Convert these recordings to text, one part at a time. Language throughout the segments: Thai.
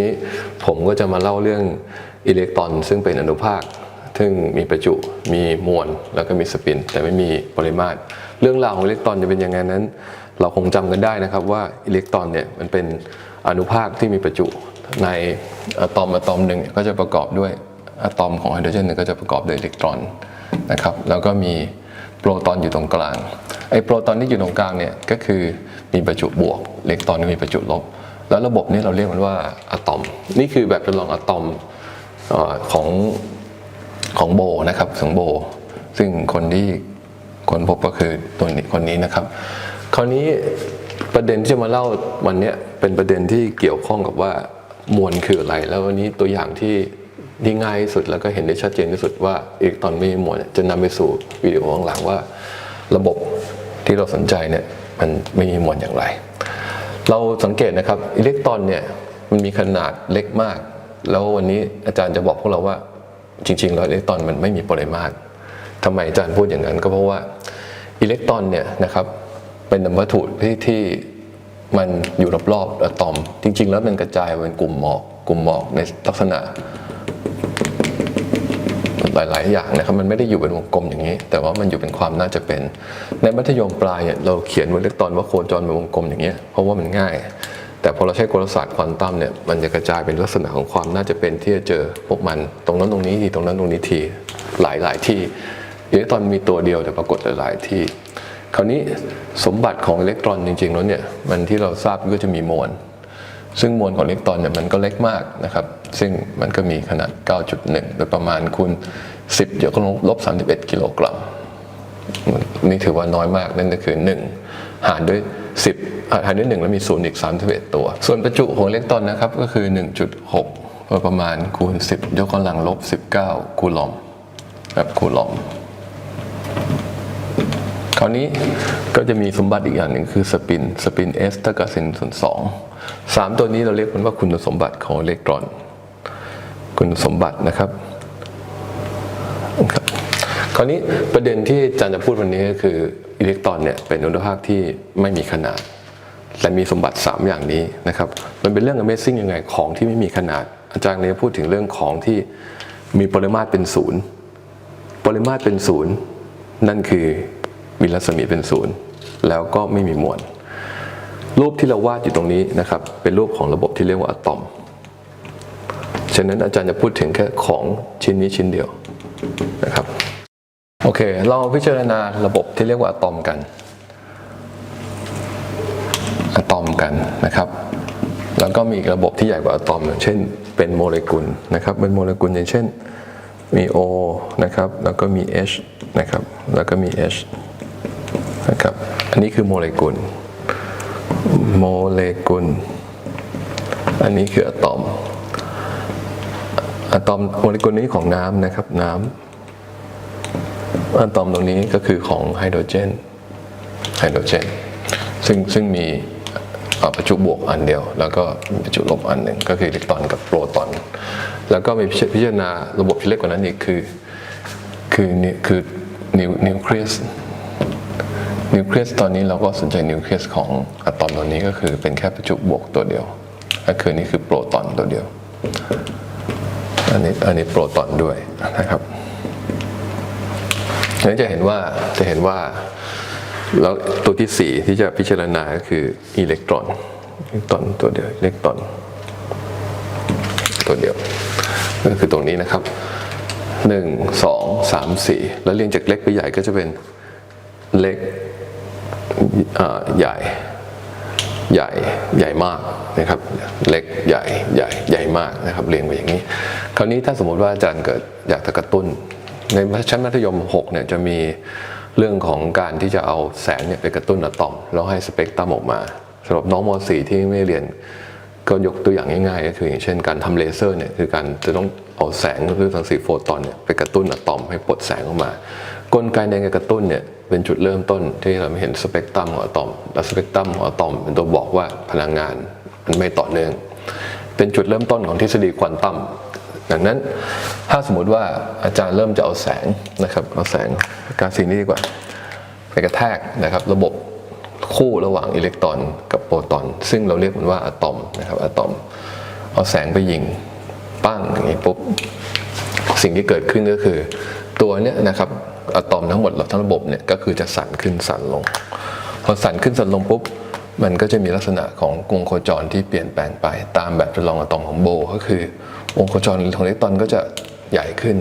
นี้ผมก็จะมาเล่าเรื่องอิเล็กตรอน ซึ่งเป็นอนุภาค ซึ่งมีประจุ มีมวล แล้วก็มีสปิน แต่ไม่มีปริมาตร เรื่องราวของอิเล็กตรอนจะเป็นยังไงนั้น เราคงจำกันได้นะครับว่าอิเล็กตรอนเนี่ยมันเป็นอนุภาคที่มีประจุ ในอะตอมอะตอมหนึ่งก็จะประกอบด้วยอะตอมของไฮโดรเจนเนี่ยก็จะประกอบด้วยอิเล็กตรอนนะครับ แล้วก็มีโปรตอนอยู่ตรงกลาง ไอ้โปรตอนที่อยู่ตรงกลางเนี่ยก็คือมีประจุบวก อิเล็กตรอนก็มีประจุลบ แล้วระบบนี้เราเรียกมันว่าอะตอม นี่คือแบบจำลองอะตอมอของของโบนะครับของโบ ซึ่งคนที่คนพบก็คือตัวนี้คนนี้นะครับ คราวนี้ประเด็นที่จะมาเล่าวันนี้เป็นประเด็นที่เกี่ยวข้องกับว่ามวลคืออะไร แล้ววันนี้ตัวอย่างที่ที่ง่ายที่สุดแล้วก็เห็นได้ชัดเจนที่สุดว่าอิเล็กตรอนไม่มีมวลจะนำไปสู่วิดีโอข้างหลังว่า ระบบที่เราสนใจเนี่ยมันไม่มีมวลอย่างไร เราสังเกตนะครับอิเล็กตรอนเนี่ยมันมีขนาดเล็กมาก แล้ววันนี้อาจารย์จะบอกพวกเราว่าจริงๆแล้วอิเล็กตรอนมันไม่มีปริมาตรทำไมอาจารย์พูดอย่างนั้นก็เพราะว่าอิเล็กตรอนเนี่ยนะครับเป็นวัตถุที่ที่มันอยู่รอบๆอะตอม จริง ๆ แล้วมันกระจายเป็นกลุ่มหมอก กลุ่มหมอกในลักษณะ หลาย ๆ อย่างนะครับมันไม่ได้อยู่เป็นวงกลมอย่างนี้ แต่ว่ามันอยู่เป็นความน่าจะเป็น ในมัธยมปลายเนี่ยเราเขียนวงเล็กตอนว่าโคจรเป็นวงกลมอย่างเงี้เพราะว่ามันง่าย แต่พอเราใช้กลศาสตร์ควอนตัมเนี่ยมันจะกระจายเป็นลักษณะของความน่าจะเป็นที่จะเจอพวกมันตรงนั้นตรงนี้ทีตรงนั้นตรงนี้ทีหลาย ๆ ที่อิเล็กตรอนมีตัวเดียวแต่ปรากฏหลาย ๆ ที่ คราวนี้สมบัติของอิเล็กตรอนจริง ๆ แล้วเนี่ยมันที่เราทราบก็จะมีมวล ซึ่งมวลของอิเล็กตรอนเนี่ยมันก็เล็กมากนะครับ ซึ่งมันก็มีขนาด 9.1 โดยประมาณคูณ 10ยกกำลังลบ 31 กิโลกรัม นี่ถือว่าน้อยมาก นั่นก็คือ 1 หารด้วย 10 หารด้วย 1 แล้วมี 0 อีก 31 ตัว ส่วนประจุของอิเล็กตรอนนะครับก็คือ 1.6 โดยประมาณคูณ 10 ยกกำลังลบ 19 คูลอมแบบคูลอม คราวนี้ก็จะมีสมบัติอีกอย่างหนึ่งคือสปินสปิน s เท่ากับ10ส่วน2สามตัวนี้เราเรียกมันว่าคุณสมบัติของอิเล็กตรอน คุณสมบัตินะครับครับ คราวนี้ประเด็นที่อาจารย์จะพูดวันนี้ก็คืออิเล็กตรอนเนี่ยเป็นอนุภาคที่ไม่มีขนาดและมีสมบัติ 3 อย่างนี้นะครับ มันเป็นเรื่อง Amazing ยังไงของที่ไม่มีขนาด อาจารย์เนี่ยพูดถึงเรื่องของที่มีปริมาตรเป็นศูนย์ปริมาตรเป็นศูนย์นั่นคือ มีรัศมีเป็นศูนย์แล้วก็ไม่มีมวล รูปที่เราวาดอยู่ตรงนี้นะครับ เป็นรูปของระบบที่เรียกว่าอะตอม ฉะนั้นอาจารย์จะพูดถึงแค่ของชิ้นนี้ชิ้นเดียวนะครับ โอเค เราพิจารณาระบบที่เรียกว่าอะตอมกัน อะตอมกันนะครับ แล้วก็มีอีกระบบที่ใหญ่กว่าอะตอมอย่างเช่น เป็นโมเลกุลนะครับ เป็นโมเลกุลอย่างเช่นมี O นะครับ แล้วก็มี H นะครับ แล้วก็มี H นะครับ อันนี้คือโมเลกุล โมเลกุล อันนี้คืออะตอม อะตอมโมเลกุลนี้ของน้ำนะครับ น้ำอะตอมตรงนี้ก็คือของไฮโดรเจน ไฮโดรเจน ซึ่งซึ่งมีประจุบวกอันเดียว แล้วก็ประจุลบอันหนึ่งก็คืออิเล็กตรอนกับโปรตอน แล้วก็มีพิจารณาระบบที่เล็กกว่านั้นอีกคือ คือนิคือนิวนิวเคลียส นิวเคลียสตอนนี้เราก็สนใจนิวเคลียสของอะตอมตัวนี้ก็คือเป็นแค่ประจุบวกตัวเดียวก็คือนี่คือโปรตอนตัวเดียว อันนี้อันนี้โปรตอนด้วยนะครับนั้นจะเห็นว่าจะเห็นว่าแล้วตัวที่สี่ที่จะพิจารณาก็คืออิเล็กตรอนอิเล็กตรอนตัวเดียวอิเล็กตรอนตัวเดียว ก็คือตรงนี้นะครับหนึ่งสองสามสี่แล้วเรียงจากเล็กไปใหญ่ก็จะเป็นเล็ก ใหญ่ใหญ่ใหญ่มากนะครับ เล็กใหญ่ใหญ่ใหญ่มากนะครับเรียงไปอย่างนี้ คราวนี้ถ้าสมมติว่าอาจารย์เกิดอยากจะกระตุ้น ในชั้นมัธยม6เนี่ยจะมีเรื่องของการที่จะเอาแสงเนี่ยไปกระตุ้นอะตอม แล้วให้สเปกตรัมออกมาสำหรับน้องม .4 ที่ไม่เรียนก็ยกตัวอย่างง่ายๆก็คืออย่างเช่นการทำเลเซอร์เนี่ยคือการจะต้องเอาแสงก็คือรังสีโฟตอนเนี่ยไปกระตุ้นอะตอมให้ปลดแสงออกมา กลไกในการกระตุ้นเนี่ยเป็นจุดเริ่มต้นที่เราเห็นสเปกตรัมของอะตอม และสเปกตรัมของอะตอม เป็นตัวบอกว่าพลังงานมันไม่ต่อเนื่อง เป็นจุดเริ่มต้นของทฤษฎีควอนตัมดังนั้นถ้าสมมุติว่าอาจารย์เริ่มจะเอาแสงนะครับเอาแสงการสิ่งนี้ดีกว่า ไปกระแทกนะครับ ระบบคู่ระหว่างอิเล็กตรอนกับโปรตอน ซึ่งเราเรียกมันว่าอะตอมนะครับอะตอม เอาแสงไปยิงปั้งอย่างนี้ปุ๊บสิ่งที่เกิดขึ้นก็คือตัวเนี้ยนะครับ อะตอมทั้งหมดทั้งระบบเนี่ยก็คือจะสั่นขึ้นสั่นลง พอสั่นขึ้นสั่นลงปุ๊บมันก็จะมีลักษณะของวงโคจรที่เปลี่ยนแปลงไป ตามแบบจำลองอะตอมของโบ ก็คือวงโคจรของอิเล็กตรอนก็จะใหญ่ขึ้น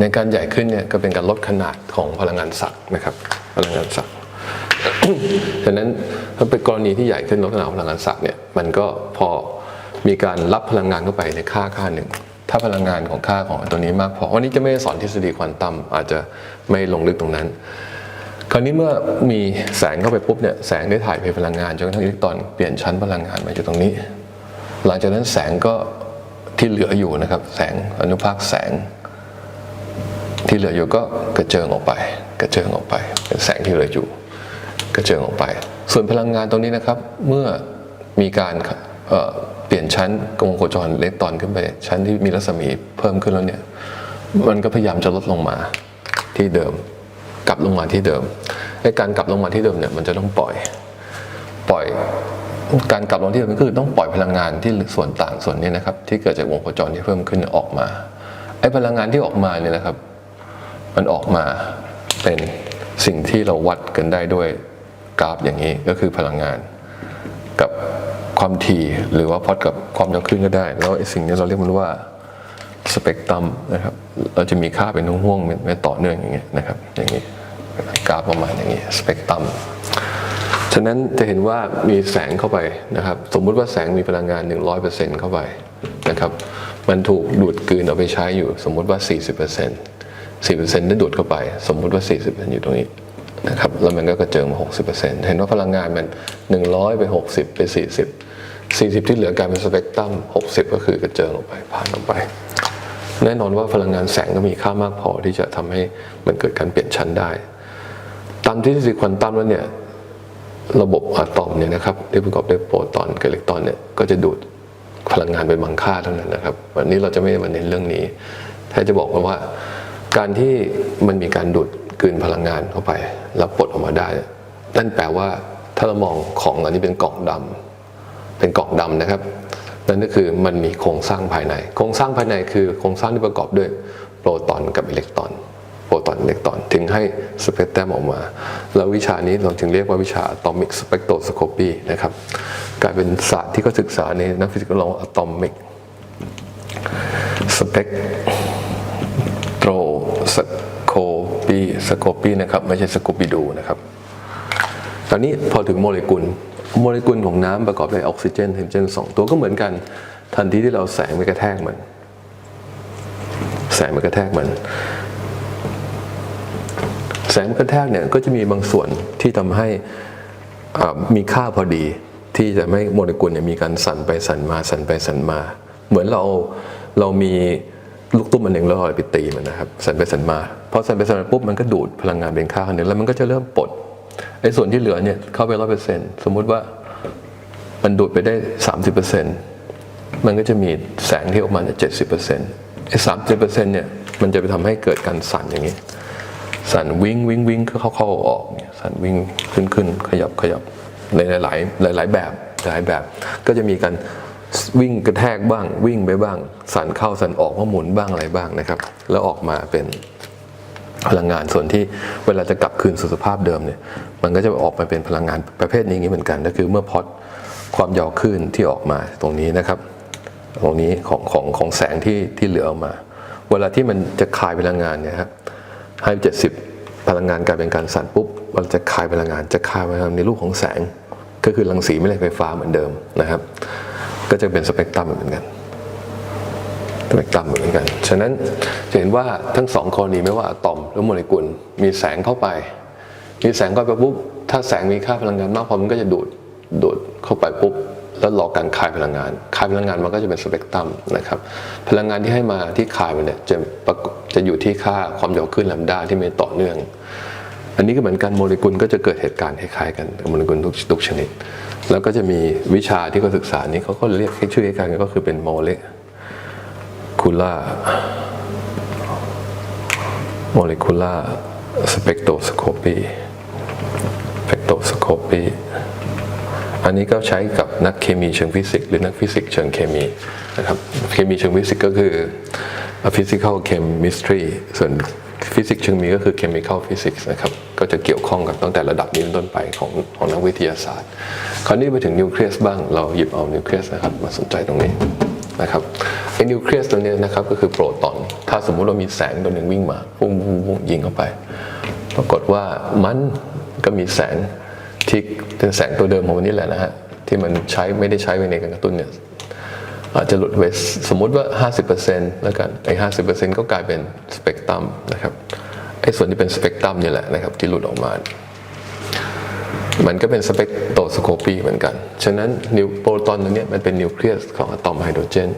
ในการใหญ่ขึ้นเนี่ยก็เป็นการลดขนาดของพลังงานศักย์นะครับพลังงานศักย์ฉะนั้นถ้าเป็นกรณีที่ใหญ่ขึ้นลดขนาดพลังงานศักย์เนี่ยมันก็พอมีการรับพลังงานเข้าไปในค่าค่าหนึ่ง ถ้าพลังงานของค่าของตัวนี้มากพอ วันนี้จะไม่สอนทฤษฎีควอนตัมอาจจะไม่ลงลึกตรงนั้น คราวนี้เมื่อมีแสงเข้าไปปุ๊บเนี่ยแสงได้ถ่ายเทพลังงานจนกระทั่งอิเล็กตรอนเปลี่ยนชั้นพลังงานมาอยู่ตรงนี้ หลังจากนั้นแสงก็ที่เหลืออยู่นะครับ แสงอนุภาคแสง ที่เหลืออยู่ก็กระเจิงออกไป กระเจิงออกไป เป็นแสงที่เหลืออยู่ กระเจิงออกไป ส่วนพลังงานตรงนี้นะครับ เมื่อมีการ ปลี่ยนชั้นกงโคจรเล็กตอนขึ้นไป ชั้นที่มีรัศมีเพิ่มขึ้นแล้วเนี่ยมันก็พยายามจะลดลงมาที่เดิม กลับลงมาที่เดิมในการกลับลงมาที่เดิมเนี่ยมันจะต้องปล่อยปล่อยการกลับลงที่เดิมก็คือต้องปล่อยพลังงานที่ส่วนต่างส่วนนี้นะครับ ที่เกิดจากวงโคจรที่เพิ่มขึ้นออกมาไอ้พลังงานที่ออกมาเนี่ยนะครับ มันออกมาเป็นสิ่งที่เราวัดกันได้ด้วยกราฟอย่างนี้ก็คือพลังงาน กับความถี่หรือว่าพอดกับความยาวคลื่นก็ได้ แล้วสิ่งนี้เราเรียกมันว่าสเปกตรัมนะครับเราจะมีค่าเป็นห่วงๆไม่ต่อเนื่องอย่างเงี้ยนะครับอย่างนี้กราฟประมาณอย่างนี้สเปกตรัมฉะนั้นจะเห็นว่ามีแสงเข้าไปนะครับ สมมุติว่าแสงมีพลังงาน 100%เข้าไปนะครับ มันถูกดูดกลืนเอาไปใช้อยู่ สมมุติว่า 40% 4%ได้ดูดเข้าไป สมมุติว่า 40%อยู่ตรงนี้ นะครับแล้วมันก็กระเจิงมา 60%เห็นว่าพลังงานมัน 100 ไป 60 ไป 40 40 ที่เหลือกลายเป็นสเปกตรัม 60 ก็คือกระเจิงออกไปผ่านออกไป แน่นอนว่าพลังงานแสงก็มีค่ามากพอที่จะทำให้มันเกิดการเปลี่ยนชั้นได้ ตามทฤษฎีควอนตัมแล้วเนี่ยระบบอะตอมเนี่ยนะครับที่ประกอบด้วยโปรตอนกับอิเล็กตรอนเนี่ยก็จะดูดพลังงานเป็นบางค่าเท่านั้นนะครับ วันนี้เราจะไม่มาเน้นเรื่องนี้แค่จะบอกว่า การที่มันมีการดูดกลืนพลังงานเข้าไป แล้วปลดออกมาได้ นั่นแปลว่าถ้าเรามองของอันนี้เป็นกล่องดำเป็นกล่องดำนะครับ นั่นก็คือมันมีโครงสร้างภายใน โครงสร้างภายในคือโครงสร้างที่ประกอบด้วยโปรตอนกับอิเล็กตรอนโปรตอนอิเล็กตรอน ถึงให้สเปกตรัมออกมา แล้ววิชานี้เราจึงเรียกว่าวิชา atomic spectroscopy นะครับกลายเป็นศาสตร์ที่เขาศึกษาในนักฟิสิกส์ลองอะตอมิก็ลอง atomic spectroscopy scopy นะครับไม่ใช่ scopy do นะครับตอนนี้พอถึงโมเลกุลโมเลกุลของน้ำประกอบด้วยออกซิเจนไฮโดรเจนสองตัวก็เหมือนกัน ทันทีที่เราแสงไปกระแทกมัน แสงไปกระแทกมัน แสงกระแทกเนี่ยก็จะมีบางส่วนที่ทำให้มีค่าพอดี ที่จะไม่โมเลกุลเนี่ยมีการสั่นไปสั่นมาสั่นไปสั่นมา เหมือนเราเรามี ลูกตุ้มอันหนึ่งแล้วเราไปตีมันนะครับสั่นไปสั่นมาพอสั่นไปสั่นมาปุ๊บมันก็ดูดพลังงานเป็นค่าหนึ่งแล้วมันก็จะเริ่มปลดไอ้ส่วนที่เหลือเนี่ยเข้าไปร้อยเปอร์เซ็นต์สมมติว่ามันดูดไปได้สามสิบเปอร์เซ็นต์มันก็จะมีแสงที่ออกมาเนี่ยเจ็ดสิบเปอร์เซ็นต์ไอ้สามสิบเปอร์เซ็นต์เนี่ยมันจะไปทำให้เกิดการสั่นอย่างนี้ สั่นวิ่งวิ่งวิ่งเข้าเข้าออกเนี่ยสั่นวิ่งขึ้นขึ้นขยับขยับในหลายหลายหลายแบบหลายแบบ ก็จะมีการ วิ่งกระแทกบ้าง วิ่งไปบ้าง สั่นเข้าสั่นออกว่าหมุนบ้างอะไรบ้างนะครับ แล้วออกมาเป็นพลังงานส่วนที่เวลาจะกลับคืนสู่สภาพเดิมเนี่ย มันก็จะออกมาเป็นพลังงานประเภทนี้เหมือนกัน ก็คือเมื่อพอดความยาวคลื่นที่ออกมาตรงนี้นะครับ ตรงนี้ของของของแสงที่ที่เหลือออกมา เวลาที่มันจะคายพลังงานเนี่ยครับให้เจ็ดสิบพลังงานกลายเป็นการสั่นปุ๊บมันจะคายพลังงานจะคายพลังงานในรูปของแสง ก็คือรังสีแม่เหล็กไฟฟ้าเหมือนเดิมนะครับ ก็จะเป็นสเปกตรัมเหมือนกันสเปกตรัมเหมือนกัน ฉะนั้นจะเห็นว่าทั้งสองกรณีไม่ว่าอะตอมหรือโมเลกุล มีแสงเข้าไป มีแสงเข้าไปปุ๊บ ถ้าแสงมีค่าพลังงานมากพอมันก็จะดูดดูดเข้าไปปุ๊บแล้วรอการคายพลังงาน คายพลังงานมันก็จะเป็นสเปกตรัมนะครับ พลังงานที่ให้มาที่คายมันเนี่ยจะจะอยู่ที่ค่าความยาวคลื่นแลมดาที่ไม่ต่อเนื่อง อันนี้ก็เหมือนกันโมเลกุลก็จะเกิดเหตุการณ์คล้ายๆกันโมเลกุลทุกทุกชนิด แล้วก็จะมีวิชาที่เขาศึกษานี้เขาก็เรียกชื่อคล้กันก็คือเป็นโมเลกุล่าโมเลกุล่าสเปกโตสโคปีสเปกโตสโคปีอันนี้ก็ใช้กับนักเคมีเชิงฟิสิกส์หรือนักฟิสิกส์เชิงเคมีนะครับเคมีเชิงฟิสิกส์ก็คือ physical chemistry ส่วน ฟิสิกส์เชิงมีก็คือ chemical physics นะครับก็จะเกี่ยวข้องกับตั้งแต่ระดับนี้เป็นต้นไปของของนักวิทยาศาสตร์ คราวนี้ไปถึงนิวเคลียสบ้างเราหยิบเอานิวเคลียสนะครับมาสนใจตรงนี้นะครับไอ้นิวเคลียสตัวเนี้ยนะครับก็คือโปรตอน ถ้าสมมุติเรามีแสงตัวหนึ่งวิ่งมาพุ่งพุ่งพุ่งยิงเข้าไป ปรากฏว่ามันก็มีแสงที่เป็นแสงตัวเดิมของมันนี่แหละนะฮะที่มันใช้ไม่ได้ใช้ไปในการกระตุ้นเนี่ย อาจจะหลุดไปสมมุติว่า 50%แล้วกันไอ้50%ก็กลายเป็นสเปกตรัมนะครับไอ้ส่วนที่เป็นสเปกตรัมนี่แหละนะครับที่หลุดออกมา มันก็เป็นสเปกโตสโคปีเหมือนกัน ฉะนั้นนิวโปรตอนตรงนี้มันเป็นนิวเคลียสของอะตอมไฮโดรเจน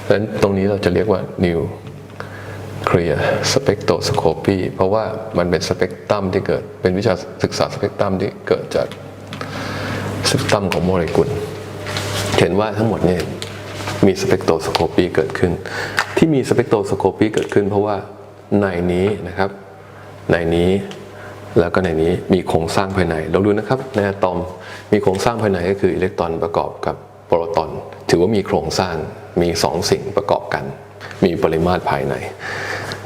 เพราะฉะนั้นตรงนี้เราจะเรียกว่านิวเคลียร์สเปกโตสโคปีเพราะว่ามันเป็นสเปกตรัมที่เกิดเป็นวิชาศึกษาสเปกตรัมที่เกิดจากสเปกตรัมของโมเลกุล เห็นว่าทั้งหมดเนี่ย มีสเปกโตสโคปีเกิดขึ้น ที่มีสเปกโตสโคปีเกิดขึ้น เพราะว่าในนี้นะครับ ในนี้แล้วก็ในนี้มีโครงสร้างภายในลองดูนะครับในอะตอมมีโครงสร้างภายในก็คืออิเล็กตรอนประกอบกับโปรตอน ถือว่ามีโครงสร้างมีสองสิ่งประกอบกัน มีปริมาตรภายใน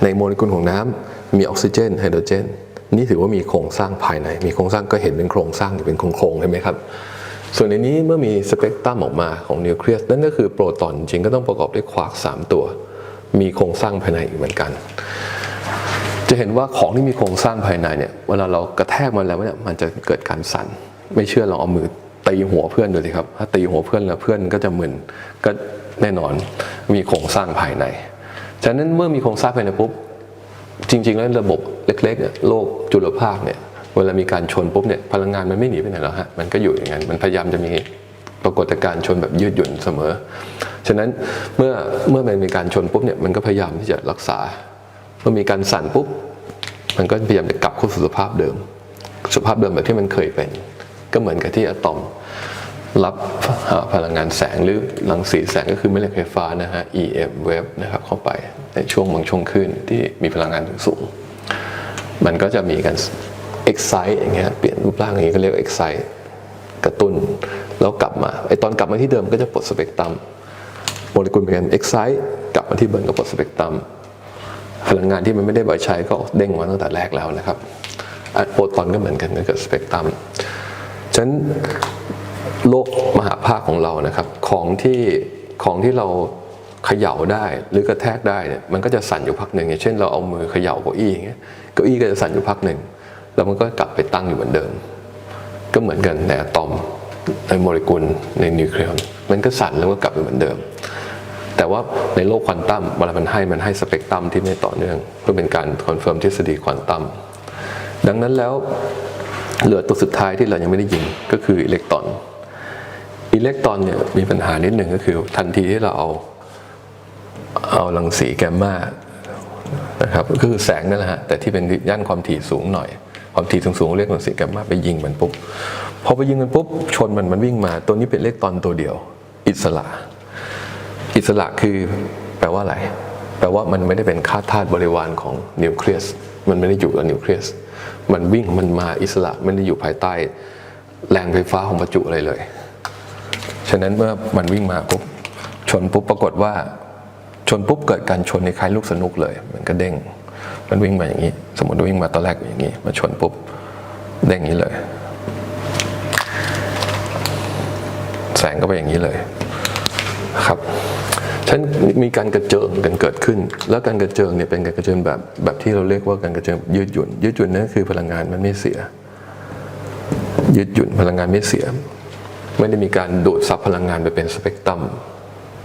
ในโมเลกุลของน้ำมีออกซิเจนไฮโดรเจนนี่ถือว่ามีโครงสร้างภายใน มีโครงสร้างก็เห็นเป็นโครงสร้างอยู่เป็นโครงๆใช่ไหมครับ ส่วนในนี้เมื่อมีสเปกตรัมออกมาของนิวเคลียสนั่นก็คือโปรตอนจริงก็ต้องประกอบด้วยควาร์กสามตัว มีโครงสร้างภายในอีกเหมือนกัน จะเห็นว่าของที่มีโครงสร้างภายในเนี่ยเวลาเรากระแทกมันแล้วเนี่ยมันจะเกิดการสั่น ไม่เชื่อลองเอามือตีหัวเพื่อนดูสิครับถ้าตีหัวเพื่อนแล้วเพื่อนก็จะมึนก็แน่นอนมีโครงสร้างภายในฉะนั้นเมื่อมีโครงสร้างภายในปุ๊บจริง ๆ แล้วระบบเล็กๆเนี่ยโลกจุลภาคเนี่ย เวลามีการชนปุ๊บเนี่ยพลังงานมันไม่หนีไปไหนหรอกฮะมันก็อยู่อย่างนั้นมันพยายามจะมีปรากฏการณ์ชนแบบยืดหยุ่นเสมอ ฉะนั้นเมื่อเมื่อมันมีการชนปุ๊บเนี่ยมันก็พยายามที่จะรักษา เมื่อมีการสั่นปุ๊บ มันก็พยายามจะกลับเข้าสู่สภาพเดิม สภาพเดิมแบบที่มันเคยเป็น ก็เหมือนกับที่อะตอมรับพลังงานแสงหรือรังสีแสงก็คือแม่เหล็กไฟฟ้านะฮะ EM wave นะครับเข้าไปในช่วงบางช่วงคลื่นที่มีพลังงานสูง มันก็จะมีการ excite อย่างเงี้ยเปลี่ยนรูปร่างอย่างเงี้ก็เรียกว่า excite กระตุ้น แล้วกลับมาไอตอนกลับมาที่เดิมก็จะปลดสเปกตรัมโมเลกุลเหมือนกัน excite กลับมาที่เบิร์นก็ปลดสเปกตรัมพลังงานที่มันไม่ได้บ่อยใช้ก็เด้งมาตั้งแต่แรกแล้วนะครับอะโปรตอนก็เหมือนกันก็เกิดสเปกตรัมฉะนั้นโลกมหาภาคของเรานะครับของที่ของที่เราเขย่าได้หรือกระแทกได้เนี่ยมันก็จะสั่นอยู่พักหนึ่งอย่างเช่นเราเอามือเขย่าเก้าอี้อย่างเงี้ยเก้าอี้ก็จะสั่นอยู่พักหนึ่ง แล้วมันก็กลับไปตั้งอยู่เหมือนเดิม ก็เหมือนกันในอะตอมในโมเลกุลในนิวเคลียสมันก็สั่นแล้วก็กลับไปเหมือนเดิม แต่ว่าในโลกควอนตัมเวลามันให้มันให้สเปกตรัมที่ไม่ต่อเนื่อง เพื่อเป็นการคอนเฟิร์มทฤษฎีควอนตัมดังนั้นแล้วเหลือตัวสุดท้ายที่เรายังไม่ได้ยิงก็คืออิเล็กตรอนอิเล็กตรอนเนี่ยมีปัญหานิดหนึ่งก็คือ ทันทีที่เราเอาเอารังสีแกมมานะครับก็คือแสงนั่นแหละฮะแต่ที่เป็นย่านความถี่สูงหน่อย ความถี่สูงๆเรียกรังสีแกมมาไปยิงมันปุ๊บพอไปยิงมันปุ๊บชนมันมันวิ่งมา ตัวนี้เป็นเล็กตอนตัวเดียว อิสระ อิสระคือแปลว่าอะไร แปลว่ามันไม่ได้เป็นค่าธาตุบริวารของนิวเคลียสมันไม่ได้อยู่กับนิวเคลียสมันวิ่งมันมาอิสระไม่ได้อยู่ภายใต้ แรงไฟฟ้าของประจุอะไรเลยฉะนั้นเมื่อมันวิ่งมาปุ๊บชนปุ๊บปรากฏว่าชนปุ๊บเกิดการชนในคล้ายลูกสนุกเลยมันก็เด้ง มันวิ่งมาอย่างนี้ สมมติว่าวิ่งมาตอนแรกอย่างนี้ มาชนปุ๊บเด้งอย่างนี้เลย แสงก็ไปอย่างนี้เลยครับฉะนันมีการกระเจิงกันเกิดขึ้น แล้วการกระเจิงเนี่ยเป็นการกระเจิงแบบแบบที่เราเรียกว่าการกระเจิงยืดหยุ่น ยืดหยุ่นนั่นคือพลังงานมันไม่เสีย ยืดหยุ่นพลังงานไม่เสีย ไม่ได้มีการดูดซับพลังงานไปเป็นสเปกตรัม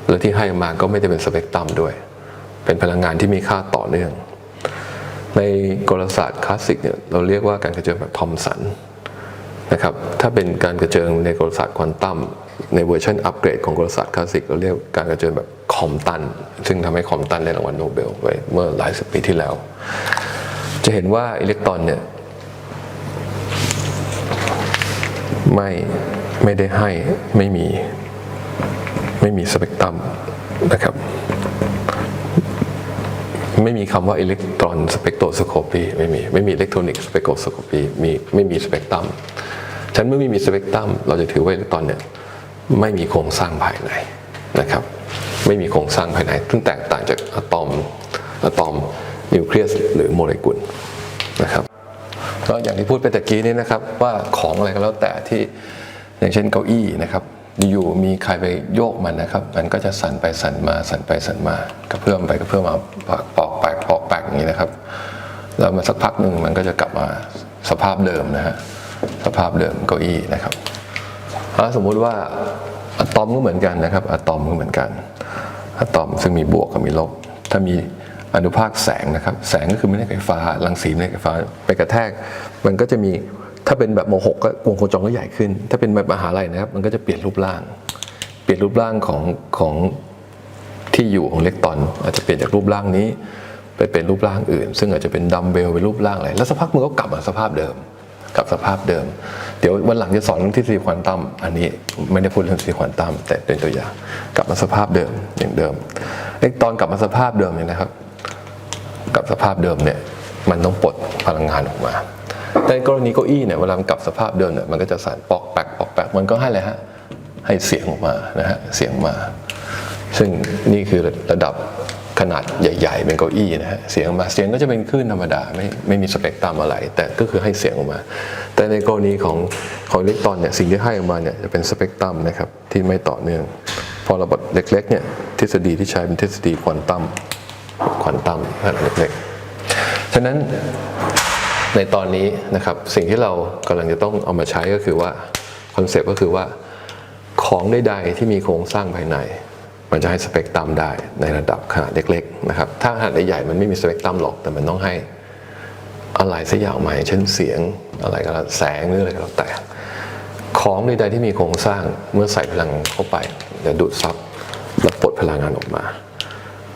และที่ให้มาก็ไม่ได้เป็นสเปกตรัมด้วย เป็นพลังงานที่มีค่าต่อเนื่อง ในกลศาสตร์คลาสสิกเนี่ยเราเรียกว่าการกระเจิงแบบทอมสันนะครับถ้าเป็นการกระเจิงในกลศาสตร์ควอนตัมในเวอร์ชันอัปเกรดของกลศาสตร์คลาสสิกเราเรียกการกระเจิงแบบคอมตัน ซึ่งทำให้คอมตันได้รางวัลโนเบลไว้เมื่อหลายสิบปีที่แล้ว จะเห็นว่าอิเล็กตรอนเนี่ยไม่ไม่ได้ให้ไม่มีไม่มีสเปกตรัมนะครับ ไม่มีคำว่าอิเล็กตรอนสเปกโตสโคปีไม่มี ไม่มีอิเล็กทรอนิกสเปกโตสโคปีมีไม่มีสเปกตรัมฉันเมื่อไม่มีสเปกตรัมเราจะถือว่าอิเล็กตรอนเนี่ยไม่มีโครงสร้างภายในนะครับ ไม่มีโครงสร้างภายในซึ่งแตกต่างจากอะตอมอะตอมนิวเคลียสหรือโมเลกุลนะครับก็อย่างที่พูดไปตะกี้นี้นะครับว่าของอะไรก็แล้วแต่ที่อย่างเช่นเก้าอี้นะครับ อยู่ๆมีใครไปโยกมันนะครับ มันก็จะสั่นไปสั่นมาสั่นไปสั่นมากระเพื่อมไปกระเพื่อมมาปอกแปกปอกแปกอย่างนี้นะครับ แล้วมาสักพักหนึ่งมันก็จะกลับมาสภาพเดิมนะฮะสภาพเดิมเก้าอี้นะครับถ้าสมมุติว่าอะตอมก็เหมือนกันนะครับอะตอมก็เหมือนกันอะตอมซึ่งมีบวกกับมีลบ ถ้ามีอนุภาคแสงนะครับ แสงก็คือแม่เหล็กไฟฟ้ารังสีแม่เหล็กไฟฟ้า ไปกระแทก มันก็จะมี ถ้าเป็นแบบโมหกก็วงโคจรก็ใหญ่ขึ้น ถ้าเป็นแบบมหาลัยนะครับ มันก็จะเปลี่ยนรูปร่าง เปลี่ยนรูปร่างของของที่อยู่ของเล็กตอน อาจจะเปลี่ยนจากรูปร่างนี้ ไปเป็นรูปร่างอื่น ซึ่งอาจจะเป็นดัมเบลเป็นรูปร่างอะไรแล้วสักพักมันก็กลับมาสภาพเดิมกลับสภาพเดิม เดี๋ยววันหลังจะสอนเรื่องทฤษฎีควอนตัมอันนี้ไม่ได้พูดเรื่องทฤษฎีควอนตัมแต่เป็นตัวอย่าง กลับมาสภาพเดิมอย่างเดิมเล็กตอนกลับมาสภาพเดิมเนี่ยนะครับ กับสภาพเดิมเนี่ยมันต้องปลดพลังงานออกมา แต่กรณีเก้าอี้เนี่ยเวลามันกลับสภาพเดิมเนี่ยมันก็จะสั่นปอกแปกปอกแปกมันก็ให้อะไรฮะให้เสียงออกมานะฮะเสียงมา ซึ่งนี่คือระดับขนาดใหญ่ ๆ เป็นเก้าอี้นะฮะเสียงมาเสียงก็จะเป็นคลื่นธรรมดาไม่ไม่มีสเปกตรัมอะไร แต่ก็คือให้เสียงออกมา แต่ในกรณีของของอิเล็กตรอนเนี่ยสิ่งที่ให้ออกมาเนี่ยจะเป็นสเปกตรัมนะครับที่ไม่ต่อเนื่อง พอระบบเล็กๆเนี่ยทฤษฎีที่ใช้เป็นทฤษฎีควอนตัมควอนตัมขนาดเล็กๆฉะนั้น ในตอนนี้นะครับสิ่งที่เรากำลังจะต้องเอามาใช้ก็คือว่าคอนเซปต์ก็คือว่าของใดๆที่มีโครงสร้างภายใน มันจะให้สเปกตรัมได้ในระดับขนาดเล็กๆนะครับถ้าขนาดใหญ่ๆมันไม่มีสเปกตรัมหรอกแต่มันต้องให้อะไรสักอย่างใหม่เช่นเสียงอะไรก็แล้วแสงหรืออะไรก็แล้วแต่ ของใดๆที่มีโครงสร้างเมื่อใส่พลังเข้าไปจะดูดซับและปลดพลังงานออกมา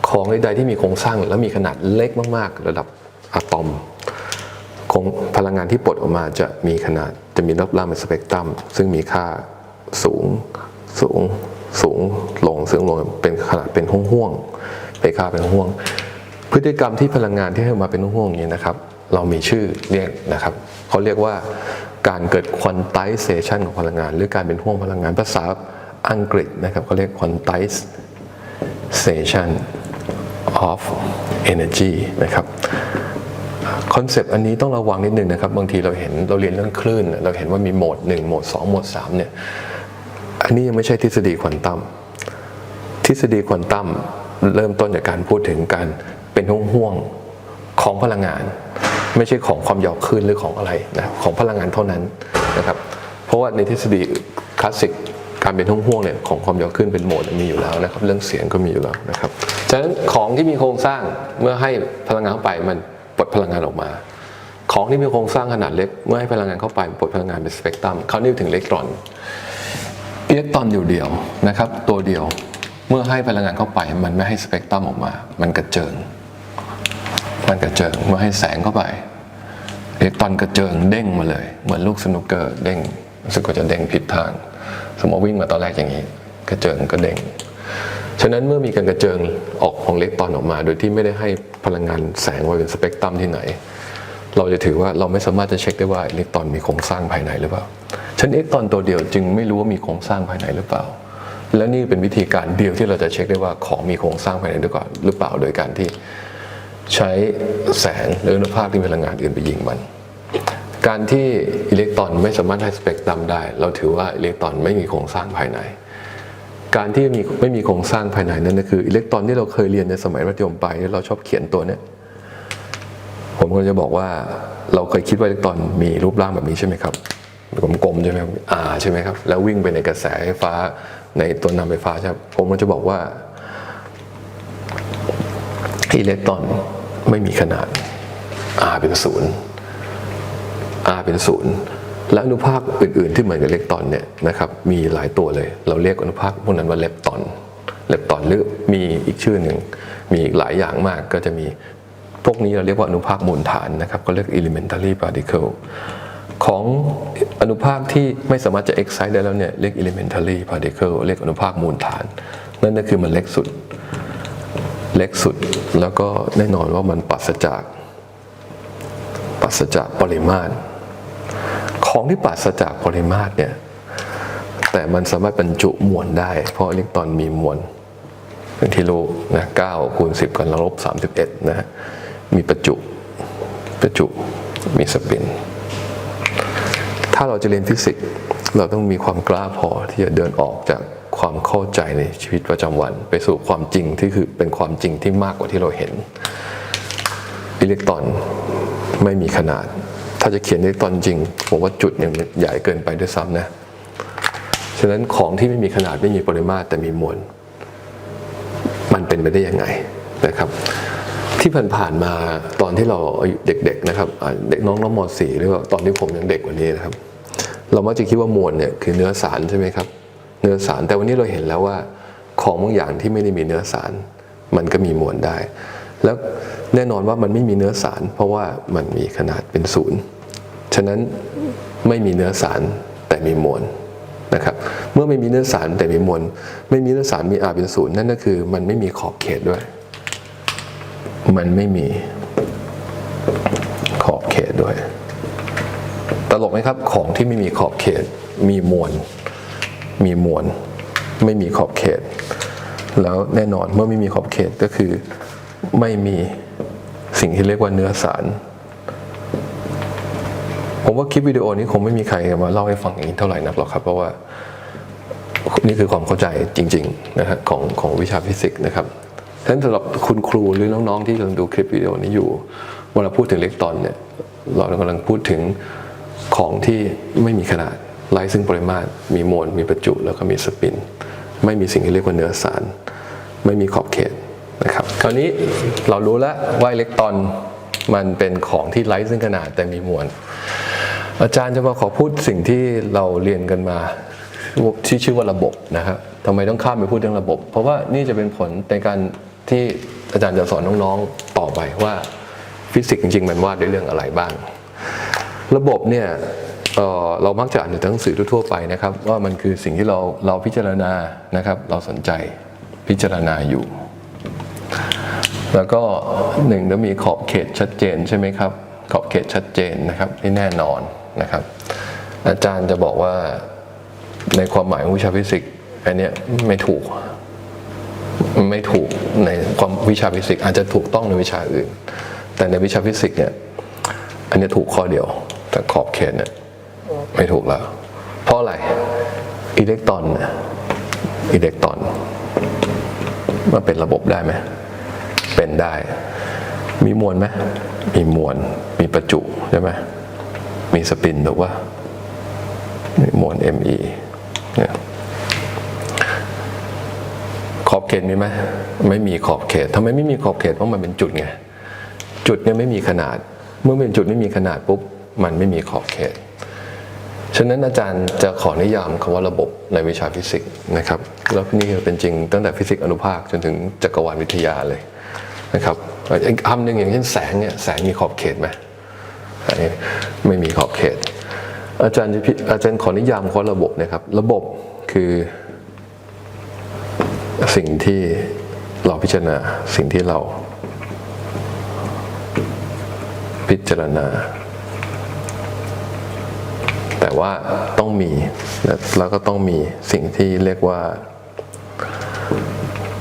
ของใดๆที่มีโครงสร้างแล้วมีขนาดเล็กมากๆ ระดับอะตอม พลังงานที่ปลดออกมาจะมีขนาดจะมีรอบล่างเป็นสเปกตรัมซึ่งมีค่าสูงสูงสูงลงซึ่งลงเป็นขนาดเป็นห่วงๆเป็นค่าเป็นห่วง พฤติกรรมที่พลังงานที่ให้มาเป็นห่วงอย่างนี้นะครับ เรามีชื่อเรียกนะครับเขาเรียกว่าการเกิดควอนไตเซชันของพลังงาน หรือการเป็นห่วงพลังงานภาษาอังกฤษนะครับเขาเรียกควอนไต station of energy นะครับ คอนเซปต์อันนี้ต้องระวังนิดนึงนะครับ บางทีเราเห็นเราเรียนเรื่องคลื่น เราเห็นว่ามีโหมด 1 โหมด 2 โหมด 3 เนี่ย อันนี้ยังไม่ใช่ทฤษฎีควอนตัมทฤษฎีควอนตัมเริ่มต้นจากการพูดถึงการเป็นห่วงๆของพลังงาน ไม่ใช่ของความยาวคลื่นหรือของอะไรนะของพลังงานเท่านั้นนะครับเพราะว่าในทฤษฎีคลาสสิกการเป็นห่วงๆเนี่ยของความยาวคลื่นเป็นโหมดมีอยู่แล้วนะครับ เรื่องเสียงก็มีอยู่แล้วนะครับ ฉะนั้นของที่มีโครงสร้างเมื่อให้พลังงานเข้าไปมัน ปลดพลังงานออกมา ของที่มีโครงสร้างขนาดเล็ก เมื่อให้พลังงานเข้าไปปลดพลังงานเป็นสเปกตรัมเขานี่ถึงอิเล็กตรอนอิเล็กตรอนเดียวๆนะครับ ตัวเดียวเมื่อให้พลังงานเข้าไป มันไม่ให้สเปกตรัมออกมา มันกระเจิง มันกระเจิงเมื่อให้แสงเข้าไปอิเล็กตรอนกระเจิงเด้งมาเลย เหมือนลูกสนุกเกอร์เด้งรู้สึกว่าจะเด้งผิดทาง สมมติวิ่งมาตอนแรกอย่างนี้ กระเจิงก็เด้ง ฉะนั้นเมื่อมีการกระเจิงออกของเล็กตอนออกมา โดยที่ไม่ได้ให้พลังงานแสงไว้เป็นสเปกตรัมที่ไหน เราจะถือว่าเราไม่สามารถจะเช็คได้ว่าเล็กตอนมีโครงสร้างภายในหรือเปล่าฉันเล็กตอนตัวเดียวจึงไม่รู้ว่ามีโครงสร้างภายในหรือเปล่า และนี่เป็นวิธีการเดียวที่เราจะเช็คได้ว่าของมีโครงสร้างภายในหรือเปล่าหรือเปล่าโดยการที่ใช้แสงหรืออนุภาคที่มีพลังงานอื่นไปยิงมัน การที่อิเล็กตรอนไม่สามารถให้สเปกตรัมได้ เราถือว่าอิเล็กตรอนไม่มีโครงสร้างภายใน การที่มีไม่มีโครงสร้างภายในนั่นก็คืออิเล็กตรอนที่เราเคยเรียนในสมัยมัธยมไปที่เราชอบเขียนตัวเนี้ยผมก็จะบอกว่าเราเคยคิดว่าอิเล็กตรอนมีรูปร่างแบบนี้ใช่ไหมครับกลมๆใช่ไหมครับอ่าใช่ไหมครับ แล้ววิ่งไปในกระแสไฟฟ้าในตัวนำไฟฟ้าใช่ไหมผมก็จะบอกว่าอิเล็กตรอนไม่มีขนาด r เป็นศูนย์ r เป็นศูนย์ และอนุภาคอื่นๆ ที่เหมือนกับเล็กตอนเนี่ยนะครับมีหลายตัวเลย เราเรียกอนุภาคพวกนั้นว่าเลปตอน เลปตอนหรือมีอีกชื่อหนึ่งมีอีกหลายอย่างมากก็จะมีพวกนี้เราเรียกว่าอนุภาคมูลฐานนะครับก็เรียก elementary particle ของอนุภาคที่ไม่สามารถจะ excite ได้แล้วเนี่ยเรียก elementary particle เรียกอนุภาคมูลฐาน นั่นก็คือมันเล็กสุด เล็กสุดแล้วก็แน่นอนว่ามันปราศจากปราศจากปริมาตร ของที่ปราศจากปริมาตรเนี่ย แต่มันสามารถบรรจุมวลได้ เพราะอิเล็กตรอนมีมวลอย่างที่รู้นะ9คูณ10กำลังลบ31นะฮะมีประจุประจุมีสปิน ถ้าเราจะเรียนฟิสิกส์เราต้องมีความกล้าพอที่จะเดินออกจากความเข้าใจในชีวิตประจำวัน ไปสู่ความจริงที่คือเป็นความจริงที่มากกว่าที่เราเห็น อิเล็กตรอนไม่มีขนาด ถ้าจะเขียนอิเล็กตอนจริงผมว่าจุดยังใหญ่เกินไปด้วยซ้ำนะ ฉะนั้นของที่ไม่มีขนาดไม่มีปริมาตรแต่มีมวล มันเป็นไปได้ยังไงนะครับ ที่ผ่านๆมาตอนที่เราเด็กๆนะครับเด็กน้องน้องม .4 หรือว่าตอนที่ผมยังเด็กกว่านี้นะครับ เรามักจะคิดว่ามวลเนี่ยคือเนื้อสารใช่ไหมครับ เนื้อสารแต่วันนี้เราเห็นแล้วว่าของบางอย่างที่ไม่ได้มีเนื้อสาร มันก็มีมวลได้ แล้ว แน่นอนว่ามันไม่มีเนื้อสาร เพราะว่ามันมีขนาดเป็นศูนย์ฉะนั้นไม่มีเนื้อสารแต่มีมวลนะครับ เมื่อไม่มีเนื้อสารแต่มีมวลไม่มีเนื้อสารมีอาเป็นศูนย์นั่นก็คือ มันไม่มีขอบเขตด้วย มันไม่มีขอบเขตด้วย ตลกไหมครับของที่ไม่มีขอบเขต มีมวลมีมวลไม่มีขอบเขต แล้วแน่นอนเมื่อไม่มีขอบเขตก็คือไม่มี สิ่งที่เรียกว่าเนื้อสาร ผมว่าคลิปวิดีโอนี้คงไม่มีใครมาเล่าให้ฟังอย่างนี้เท่าไหร่นักหรอกครับ เพราะว่านี่คือความเข้าใจจริงๆนะฮะของของวิชาฟิสิกส์นะครับฉะนั้นสำหรับคุณครูหรือน้องๆที่กำลังดูคลิปวิดีโอนี้อยู่เวลาพูดถึงอิเล็กตรอนเนี่ยเรากำลังพูดถึงของที่ไม่มีขนาดไร้ซึ่งปริมาตร มีมวลมีประจุแล้วก็มีสปิน ไม่มีสิ่งที่เรียกว่าเนื้อสาร ไม่มีขอบเขต นะครับคราวนี้เรารู้แล้วว่าอิเล็กตรอนมันเป็นของที่ไร้ซึ่งขนาดแต่มีมวล อาจารย์จะมาขอพูดสิ่งที่เราเรียนกันมาที่ชื่อว่าระบบนะครับทำไมต้องข้ามไปพูดเรื่องระบบ เพราะว่านี่จะเป็นผลในการที่อาจารย์จะสอนน้องๆต่อไปว่าฟิสิกส์จริงๆมันวาดด้วยเรื่องอะไรบ้าง ระบบเนี่ยเเรามักจะอ่านในหนังสือทั่วไปนะครับ ว่ามันคือสิ่งที่เราเราพิจารณานะครับ เราสนใจพิจารณาอยู่ แล้วก็หนึ่งต้องมีขอบเขตชัดเจนใช่ไหมครับ ขอบเขตชัดเจนนะครับที่แน่นอนนะครับ อาจารย์จะบอกว่าในความหมายของวิชาฟิสิกส์อันนี้ไม่ถูก ไม่ถูกในความวิชาฟิสิกส์อาจจะถูกต้องในวิชาอื่น แต่ในวิชาฟิสิกส์เนี่ยอันนี้ถูกข้อเดียว แต่ขอบเขตเนี่ยไม่ถูกแล้ว เพราะอะไรอิเล็กตรอนอิเล็กตรอนมันเป็นระบบได้ไหม เป็นได้ มีมวลไหมมีมวลมีประจุใช่ไหมมีสปินถูกว่ามีมวล Me เนี่ยขอบเขตมีไหมไม่มีขอบเขตทำไมไม่มีขอบเขตเพราะมันเป็นจุดไงจุดเนี่ยไม่มีขนาด เมื่อเป็นจุดไม่มีขนาดปุ๊บมันไม่มีขอบเขต ฉะนั้นอาจารย์จะขอนิยามคำว่าระบบในวิชาฟิสิกส์นะครับ แล้วนี่เป็นจริงตั้งแต่ฟิสิกส์อนุภาคจนถึงจักรวาลวิทยาเลย นะครับคำหนึ่งอย่างเช่นแสงเนี่ยแสงมีขอบเขตไหมอันนี้ไม่มีขอบเขต อาจารย์จะพิอาจารย์ขอนิยามคำว่าระบบนะครับ ระบบคือสิ่งที่เราพิจารณาสิ่งที่เรา พิจารณา แต่ว่าต้องมีแล้วก็ต้องมีสิ่งที่เรียกว่า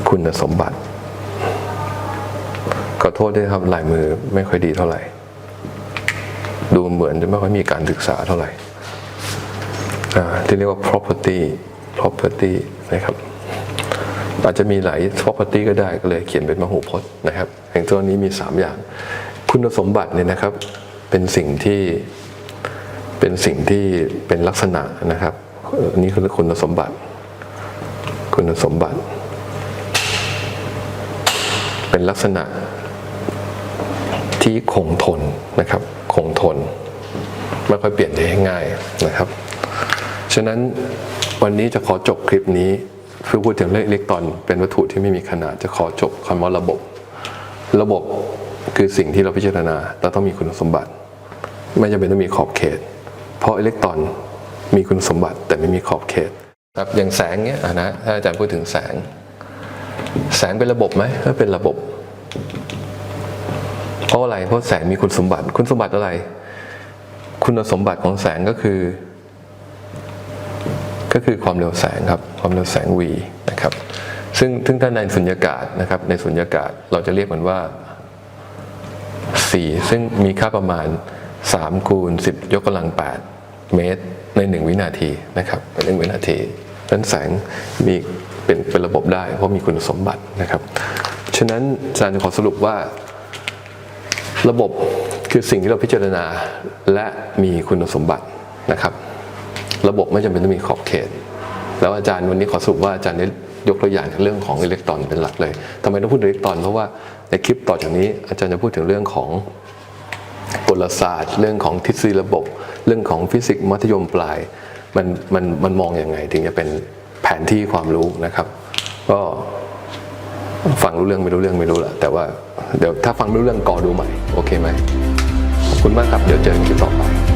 คุณสมบัติ ขอโทษด้วยครับลายมือไม่ค่อยดีเท่าไหร่ ดูเหมือนจะไม่ค่อยมีการศึกษาเท่าไหร่ที่เรียกว่า property property นะครับ อาจจะมีหลาย property ก็ได้ก็เลยเขียนเป็นมหูพจน์นะครับอย่างตัวนี้มี 3 อย่าง คุณสมบัติเนี่ยนะครับ เป็นสิ่งที่เป็นสิ่งที่เป็นลักษณะนะครับนี่คือคุณสมบัติ คุณสมบัติ เป็นลักษณะ ที่คงทนนะครับ คงทน ไม่ค่อยเปลี่ยนได้ง่ายนะครับ ฉะนั้นวันนี้จะขอจบคลิปนี้เพื่อพูดถึงเรื่องอิเล็กตรอนเป็นวัตถุที่ไม่มีขนาดจะขอจบคำว่าระบบ ระบบคือสิ่งที่เราพิจารณาเราต้องมีคุณสมบัติ ไม่จำเป็นต้องมีขอบเขต เพราะอิเล็กตรอนมีคุณสมบัติแต่ไม่มีขอบเขตครับอย่างแสงเนี้ยนะถ้าอาจารย์พูดถึงแสง แสงเป็นระบบไหมก็เป็นระบบ เพราะอะไรเพราะแสงมีคุณสมบัติ คุณสมบัติอะไร คุณสมบัติของแสงก็คือ ก็คือความเร็วแสงครับ ความเร็วแสง v นะครับ ซึ่งซึ่งถ้าในสุญญากาศนะครับ ในสุญญากาศเราจะเรียกมันว่า 4 ซึ่งมีค่าประมาณ 3 คูณ 10 ยกกำลัง 8 เมตรใน 1 วินาทีนะครับในหนึ่งวินาทีเพราะฉะนั้นแสงมีเป็นเป็นระบบได้เพราะมีคุณสมบัตินะครับ ฉะนั้นอาจารย์ขอสรุปว่า ระบบคือสิ่งที่เราพิจารณาและมีคุณสมบัตินะครับ ระบบไม่จำเป็นต้องมีขอบเขต แล้วอาจารย์วันนี้ขอสรุปว่าอาจารย์ได้ยกตัวอย่างเรื่องของอิเล็กตรอนเป็นหลักเลยทำไมต้องพูดอิเล็กตรอนเพราะว่าในคลิปต่อจากนี้อาจารย์จะพูดถึงเรื่องของกลศาสตร์ เรื่องของทฤษฎีระบบ เรื่องของฟิสิกส์มัธยมปลายมันมันมันมองอย่างไง ถึงจะเป็นแผนที่ความรู้นะครับ ก็ ฟังรู้เรื่องไม่รู้เรื่องไม่รู้แหละแต่ว่าเดี๋ยวถ้าฟังไม่รู้เรื่องกอดูใหม่ โอเคไหมขอบคุณมากครับ เดี๋ยวเจอกันคลิปต่อไป